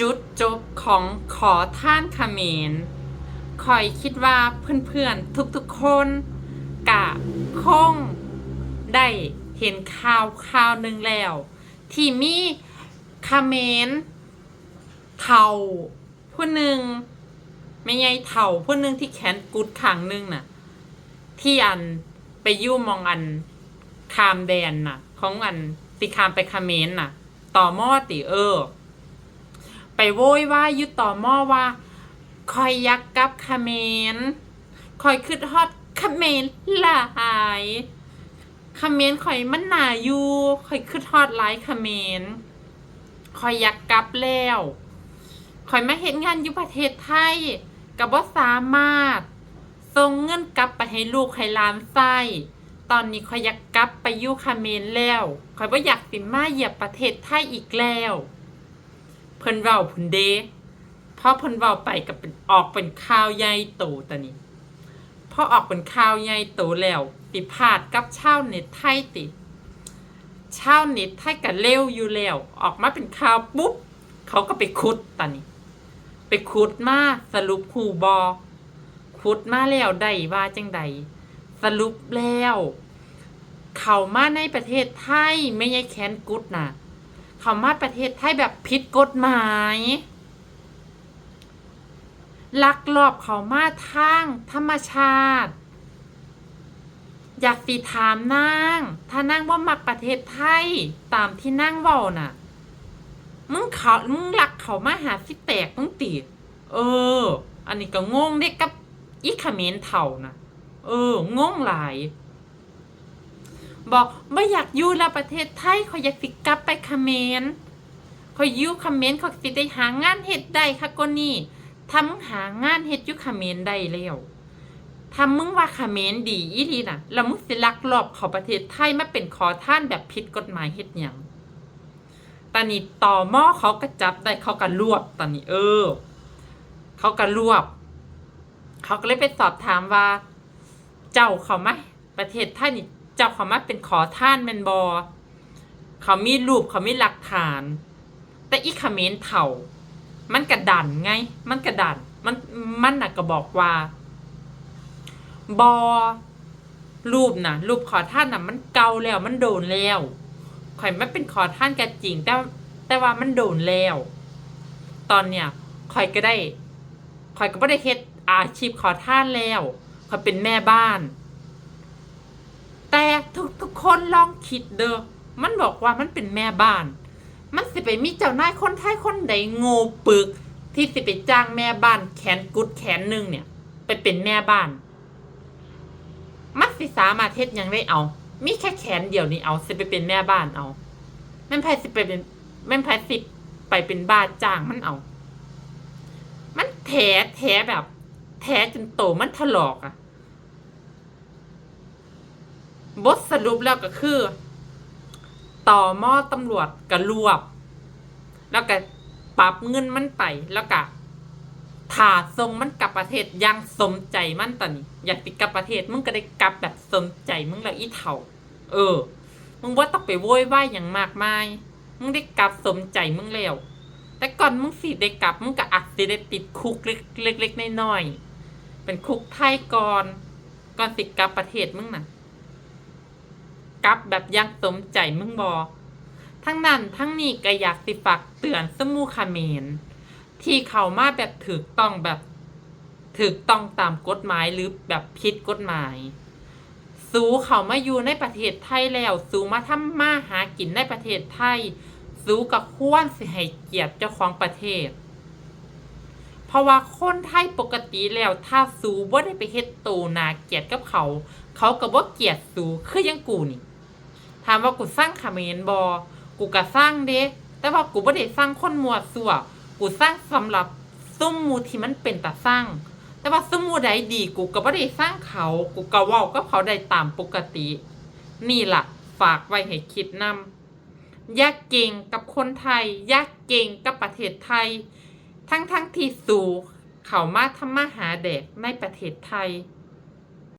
จุดจบของขอท่านเขมรคอยคิดว่าเพื่อนๆทุกๆคนกะคงได้เห็นข่าวข่าวหนึ่งแล้ว ที่มีเขมรเท่าผู้หนึ่งไม่ใช่เท่าผู้หนึ่งที่แขนกุดขังหนึ่งน่ะ ที่อันไปยู่มองอันคามแดนน่ะ ของอันติคามไปเขมรน่ะ ต่อมอติเออ ไปโวยว่ายุต่อหม้อว่าคอยยักกับเมรคอยขึ้นฮอดคเมรหลายคเมรคอยมันหนาอยู่คอยขึ้นฮอดหลายเมรคอยยักกับแล้วคอยมาเห็นงานอยู่ประเทศไทยกับว่าสามารถส่งเงินกลับไปให้ลูกให้หลานไส้ตอนนี้คอยอยากกลับไปยู่เมรแล้วคอยว่าอยากสิมาเหยียบประเทศไทยอีกแล้ว เพิ่นเว้าพุ่นเดพอเพิ่นเว้าไปก็เป็นออกเป็นข่าวใหญ่โตตอนนี้พอออกเป็นข่าวใหญ่โตแล้วติพาดกับชาวเน็ตไทยติชาวเน็ตไทยก็เร็วอยู่แล้วออกมาเป็นข่าวปุ๊บเขาก็ไปคุดตอนนี้ ไปคุดมาสรุปหูบอขุดมาแล้วได้ว่าจังใดสรุปแล้ว เขามาในประเทศไทยไม่ใช่แค้นกุดนะเขามาประเทศไทยแบบผิดกฎหมายลักลอบเขามาทางธรรมชาติ อยากสิถามนาง ถ้านางว่ามักประเทศไทย ตามที่นางเว้าน่ะ มึงเขามึงหลักเขามาหาสิแตกมึงตีเออ อันนี้ก็งงเด็กกับอีเมรเถ่านะเออ งงหลาย บอกไม่อยากอยู่ล้วประเทศไทยเขาอยากสิกลับไปคเขมรเขาอยู่คเขมรเขาสิได้หางานเฮ็ดได้ค่ะก็นี่ทำหางานเฮ็ดอยู่เขมรได้แล้วทำมึงว่าคเขมรดีอีหลีน่ะแล้วมึงสิลักลอบเข้าประเทศไทยมาเป็นขอท่านแบบผิดกฎหมายเฮ็ดหยังตอนนี้ต่อหม้อเขาก็จับได้เขาก็รวบตอนนี้เออ เขาก็รวบ เขาก็เลยไปสอบถามว่า เจ้าเขาไหมประเทศไทยนี่ จ้าเขามาเป็นขอท่านแมนบอเขามีรูปเขามีหลักฐาน แต่อีเขมรเถ่า มันกระดันไง มันกระดันมันมันน่ะก็บอกว่า บอรูปน่ะรูปขอท่านน่ะ มันเก่าแล้วมันโดนแล้วข่อยไม่เป็นขอท่านกันจริง แต่แต่ว่ามันโดนแล้ว ตอนเนี้ยข่อยก็ได้ข่อยก็ไม่ได้เฮ็ดอาชีพขอท่านแล้วข่อยเป็นแม่บ้าน คนลองคิดเด้อมันบอกว่ามันเป็นแม่บ้าน มันสิไปมีเจ้านายคนไทยคนใดโง่ปึก ที่สิไปจ้างแม่บ้านแขนกุดแขนหนึ่งเนี่ย ไปเป็นแม่บ้าน มันสิสามารถเฮ็ดยังได้เอา มีแค่แขนเดียวนี่เอาสิไปเป็นแม่บ้านเอาแม่นไผสิไปเป็นแม่นไผสิไปเป็นบ้านจ้างมันเอา มันแถแถแบบ แถจนโตมันถลอกอะ บทสรุปแล้วก็คือ ต่อหม้อตำรวจก็รวบ แล้วก็ปรับเงินมันไปแล้วก็ถ่าทรงมันกลับประเทศยังสมใจมันตอนนี้อยากติดกลับประเทศมึงก็ได้กลับแบบสมใจมึงแล้วอีเถ่า เออ มึงว่าต้องไปโวยวายอย่างมากมาย มึงได้กลับสมใจมึงแล้วแต่ก่อนมึงสิได้กลับมึงก็อาจสิได้ติดคุกเล็กๆน้อยๆเป็นคุกไทยก่อนก่อนสิกลับประเทศมึงน่ะ กลับแบบยังสมใจมึงบอทั้งนั้นทั้งนี้ก็อยากสิฝากเตือนสมูคาเมน ที่เขามาแบบถูกต้องแบบถูกต้องตามกฎหมายหรือแบบผิดกฎหมาย สูเขามาอยู่ในประเทศไทยแล้ว สูมาทำมาหากินในประเทศไทย สูกับควรสิให้เกียรติเจ้าของประเทศ เพราะว่าคนไทยปกติแล้วถ้าสูบ่าได้ไปเฮ็ดโตนาเกียดกับเขา เขาก็บ่เกียดสูคือยังกูนี่ ถามว่ากูสร้างเขมรบอกูก็สร้างเด้แต่ว่ากูบ่ได้สร้างคนมัวซั่วกูสร้างสำหรับซุ่มมูที่มันเป็นตาสร้าง แต่ว่าซุ่มมูใดดีกูก็บ่ได้สร้างเขา กูก็เว้ากับเขาได้ตามปกติ นี่ล่ะ ฝากไว้ให้คิดนำอยากเก่งกับคนไทยยากเก่งกับประเทศไทย ทั้งทั้งๆที่สู่เขามาทำมาหาแดกในประเทศไทย